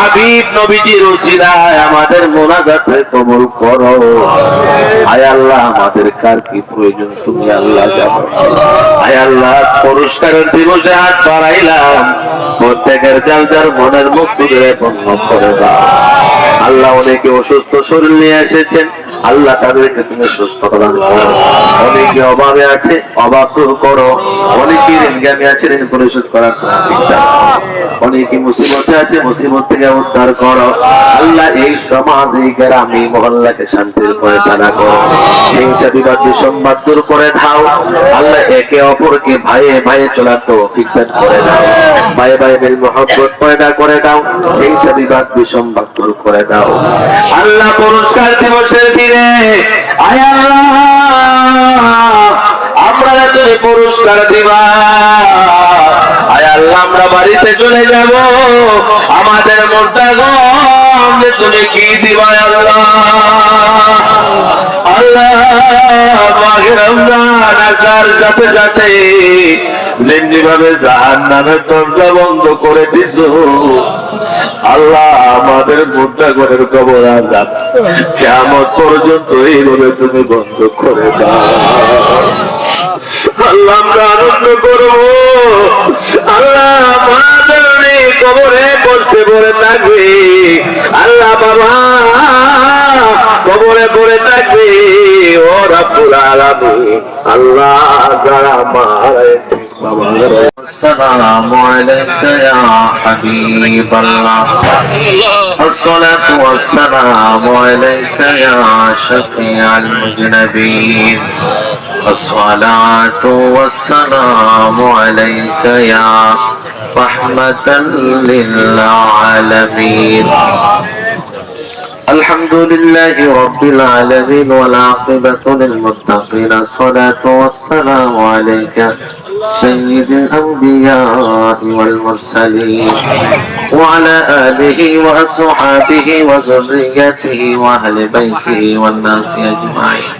হাবিব নবীজির ওসিরায় আমাদের মোনাজাতে কবল করো। আয় আল্লাহ, আমাদের কার কি প্রয়োজন তুমি আল্লাহ জানো। আয় আল্লাহ, পুরস্কারের দিবসে হাত বাড়াইলাম। প্রত্যেকের যার যার মনের মুখ সুদে বন্ধ করে আল্লাহ অনেকে অসুস্থ শরীর নিয়ে এসেছেন। আল্লাহ তাদেরকে তুমি সুস্থ প্রদান করো। অনেকে অভাবে আছে দূর করো। অনেকে ঋণগামী আছে, ঋণ পরিশোধ করার। অনেকে মুসিবতে আছে, মুসিবত থেকে উদ্ধার করো। আল্লাহ এই সমাজ, এই গ্রামে মহল্লাকে শান্তির করে চালা করো। হিংসা বিবাদ সংবাদ দূর করে দাও। আল্লাহ একে অপরকে ভাইয়ে ভাইয়ে চলার তো দান করে দাও। ভাই ভাই মিল মহব্বত পয়দা করে দাও। হিংসা বিবাদ বিসম্বাদ দূর করে দাও। আল্লাহ পুরস্কার দিবসের দিনে। আয় আল্লাহ, আমরা তুমি পুরস্কার দিবা। আল্লাহ আমরা বাড়িতে চলে যাব। আমাদের মোর্তাগঞ্জ তুমি কি দিবা আল্লাহ? সাথে নামের দরজা বন্ধ করে আল্লাহ আমাদের মোটা ঘরের কবর আজাব কেমন পর্যন্ত এইভাবে তুমি বন্ধ করে দাও। আল্লাহ আনন্দ করব। আল্লাহ মা কবরে কষ্টে পড়ে থাকবে। আল্লাহ বাবা الله السلام عليك يا حبيب الله. الصلاة والسلام عليك يا شفيع المجنبين. الصلاة والسلام عليك يا رحمة للعالمين. الحمد لله رب العالمين والعاقبة للمتقين. الصلاة والسلام عليك سيد الأنبياء والمرسلين. وعلى آله وأصحابه وذريته وأهل بيته والناس أجمعين.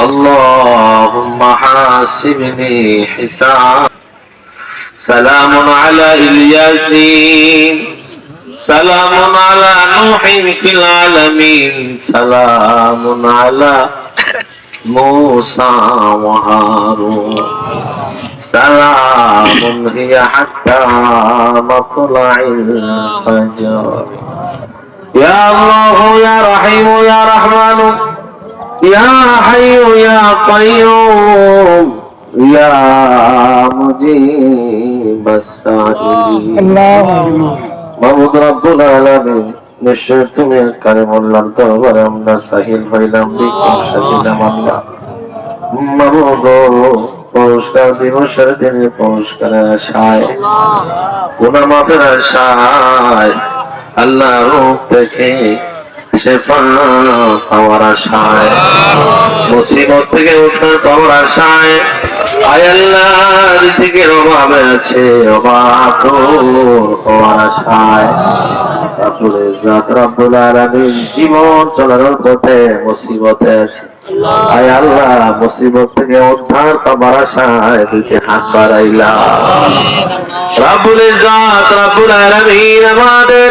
اللهم حاسبني حساب سلام على إلياسين. سلام على نوح في العالمين. سلام على موسى وهارون. سلام هي حتى مطلع الفجر. يا الله يا رحيم يا رحمن. يا حي يا قيوم. يا مجيب السائلين. মাহমুদ রব্বুল আলামিন নিশ্চয় তুমি কারে বললাম তো এবার আমরা সাহিল হইলাম সাজিলাম পুরস্কার দিবসের দিনে পুরস্কারের আশায় গুনা মাফের আশায় আল্লাহ রূপ দেখে শেফা পাওয়ার আশায়, মুসিবত থেকে উদ্ধার পাওয়ার আশায় আয় আল্লাহ রিজিকের অভাবে আছে অভাব হওয়ার আশায়। রাব্বুল আলামিন জীবন চলার পথে মুসিবতে আছে। আয় আল্লাহ মুসিবত থেকে উদ্ধার পাবার আশায় দুইটি হাত বাড়াইলা রাব্বুল ইজ্জত রাব্বুল আলামিন আমাদের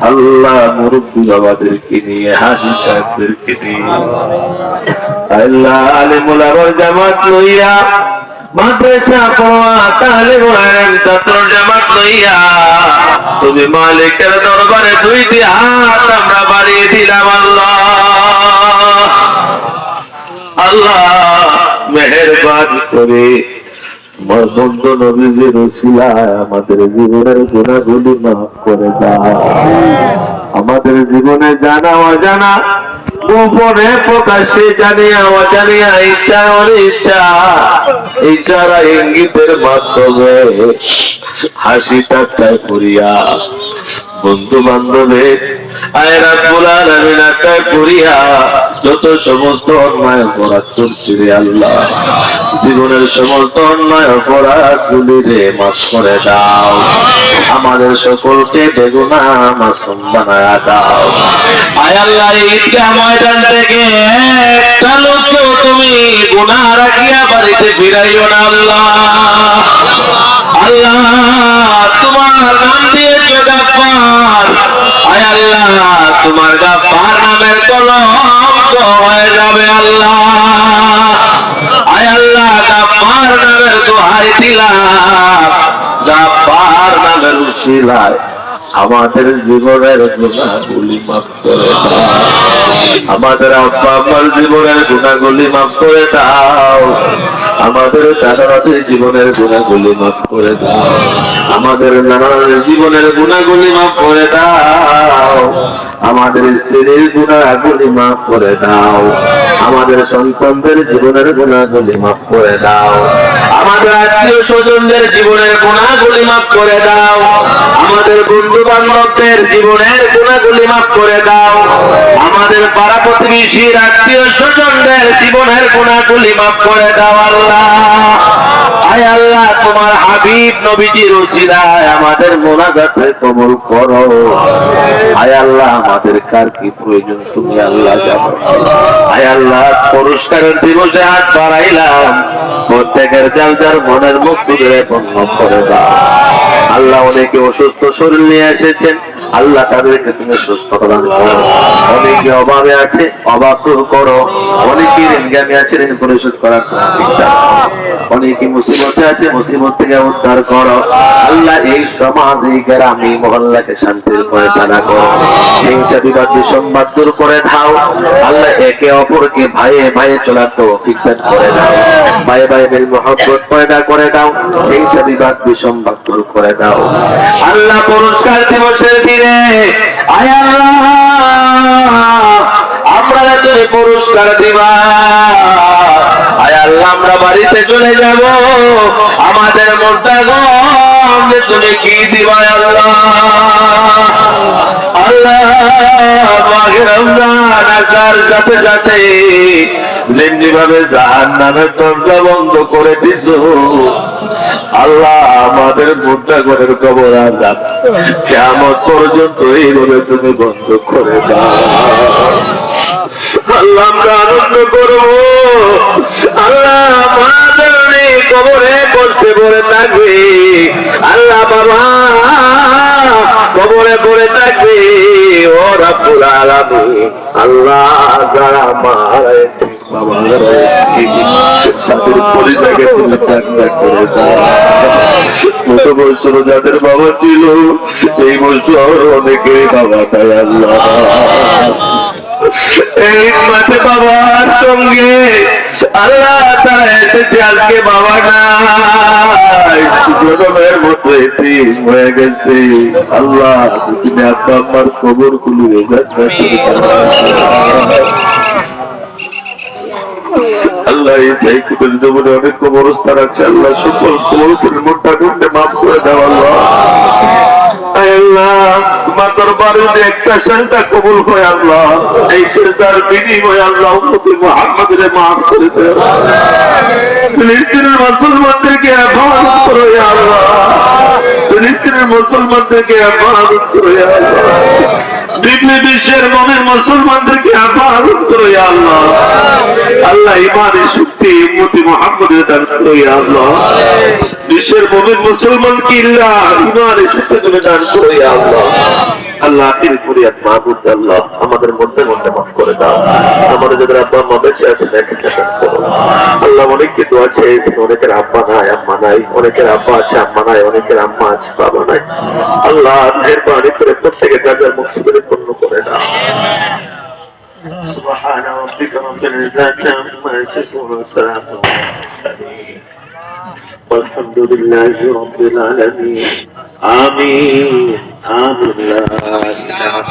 আল্লাহ মুরব্বী বাবাদেরকে নিয়ে, হাজি সাহেবদেরকে নিয়ে। আল্লাহ আলিমুল আবার জামাত লইয়া তুমি মালিকের দরবারে দুইটি হাত আমরা বাড়িয়ে দিলাম আল্লাহ। আল্লাহ মেহেরবান করে আমাদের জীবনের গুণাগুলি মাফ করে দাও। আমাদের জীবনে জানা অজানা, গোপনে প্রকাশ্যে জানিয়া অজানিয়া ইচ্ছা অনিচ্ছা, ইচ্ছারা ইঙ্গিতের মাধ্যমে হাসি ঠাট্টা করিয়া বন্ধু বান্ধবের জীবনের সমস্ত অন্যায় অপরাধ গুলি রে মাফ করে দাও। আমাদের সকলকে বেগুনা মাসুম দাও। আল্লাহ তুমি গুনাহ রাখিয়া বাড়িতে ফিরাইও না আল্লাহ। আল্লাহ, তোমার নাম আল্লাহ তোমার গাফার নামের কলঙ্ক হয়ে যাবে আল্লাহ। আয় আল্লাহ গাফার নামের দোহাই দিলাম। গাফার নামের উশিলায় আমাদের জীবনের গুণাগুলি মাফ করে আমাদের আব্বা আম্মার জীবনের গুণাগুলি মাফ করে দাও। আমাদের দাদাদের জীবনের গুণাগুলি মাফ করে দাও। আমাদের নানার জীবনের গুণাগুলি মাফ করে দাও। আমাদের স্ত্রীর গুণাগুলি মাফ করে দাও। আমাদের সন্তানদের জীবনের গুণাগুলি মাফ করে দাও। আমাদের আত্মীয় স্বজনদের জীবনের গুণাগুলি মাফ করে দাও। আমাদের বন্ধু বান্ধবদের জীবনের গুণাগুলি মাফ করে দাও। আমাদের পাড়া প্রতিবেশীর আত্মীয় স্বজনদের জীবনের গুণাগুলি মাফ করে দাও আল্লাহ। আয় আল্লাহ, তোমার হাবিব নবীজির ওসিলায় আমাদের মোনাজাতে কবল করো। আয় আল্লাহ, আমাদের কার কি প্রয়োজন তুমি আল্লাহ জানো। আয় আল্লাহ, পুরস্কারের দিবসে হাত বাড়াইলাম। প্রত্যেকের যার যার মনের এখন পণ্য করে দাও আল্লাহ অনেকে অসুস্থ শরীর নিয়ে এসেছেন। আল্লাহ তাদেরকে তুমি সুস্থ প্রদান করো অনেকে অভাবে আছে দূর করো। অনেকে ঋণগামী আছে ঋণ পরিশোধ করার অনেকে মুসিবতে আছে, মুসিবত থেকে উদ্ধার করো। আল্লাহ এই সমাজ এই গ্রামে মহল্লাকে শান্তির ফয়সালা করো। হিংসা বিবাদ বিসম্বাদ দূর করে দাও। আল্লাহ একে অপরকে ভাইয়ে ভাইয়ে চলার তো দান করে দাও। ভাই ভাই মিল মহব্বত পয়দা করে দাও। হিংসা বিবাদ বিসম্বাদ দূর করে দাও। আল্লাহ পুরস্কার দিবসের দিনে, আয় আল্লাহ! আমরা তোরে পুরস্কার দিবা। আয় আল্লাহ, আমরা বাড়িতে চলে যাব। আমাদের মোর্তাগঞ্জ তুমি কি দিবা, আল্লাহ? আল্লাহ আমাদের মোর্তাগণের কবর আজাব কেমন পর্যন্ত এইভাবে তুমি বন্ধ করে দাও আল্লাহ আমরা আনন্দ করব আল্লাহ কবরে কষ্টে পড়ে থাকবে আল্লাহ বাবা কবরে পড়ে থাকবে ও যাদের বাবা ছিল এই আমার অনেকে বাবা তাই আল্লাহ। বাবার সঙ্গে আল্লাহ এসেছে আজকে বাবা মতো এটি হয়ে গেছে। আল্লাহ, তুমি আমার খবর আল্লাহ এই সাইকুলের জীবনে অনেক কবরস্থান আছে। আল্লাহ সকল কবরস্থানের মোটটা ঢুকতে মাফ করে দাও আল্লাহ। আল্লাহ। তোমার দরবারে যে একটা সেজদা কবুল হয় আল্লাহ, এই সেজদার বিনিময়ে আল্লাহ উম্মতে মুহাম্মাদের মাফ করে দাও ফিলিস্তিনের মুসলমানদেরকে মুসলমানদেরকে বিশ্বের মনের মুসলমানদেরকে হেফাজত করো, আল্লাহ। আল্লাহ ইমানের শক্তি দান করো, আল্লাহ। বিশ্বের মনের ইমানের শক্তি তুমি দান করো, আল্লাহ। আল্লাহ আখির ফরিয়াদ মাহবুদ আল্লাহ আমাদের মধ্যে মধ্যে মাফ করে দাও আমাদের যাদের আব্বা আম্মা বেঁচে আছেন একসাথে করো আল্লাহ অনেককে দোয়া চেয়েছে অনেকের আব্বা নাই আম্মা নাই অনেকের আব্বা আছে আম্মা নাই অনেকের আম্মা আছে বাবা নাই আল্লাহ মেহরবানি করে প্রত্যেকের কাজের মুক্তিদের পূর্ণ করে দাও سبحان ربك رب العزة عما يصفون وسلام على المرسلين والحمد لله رب العالمين آمين আল্লাহ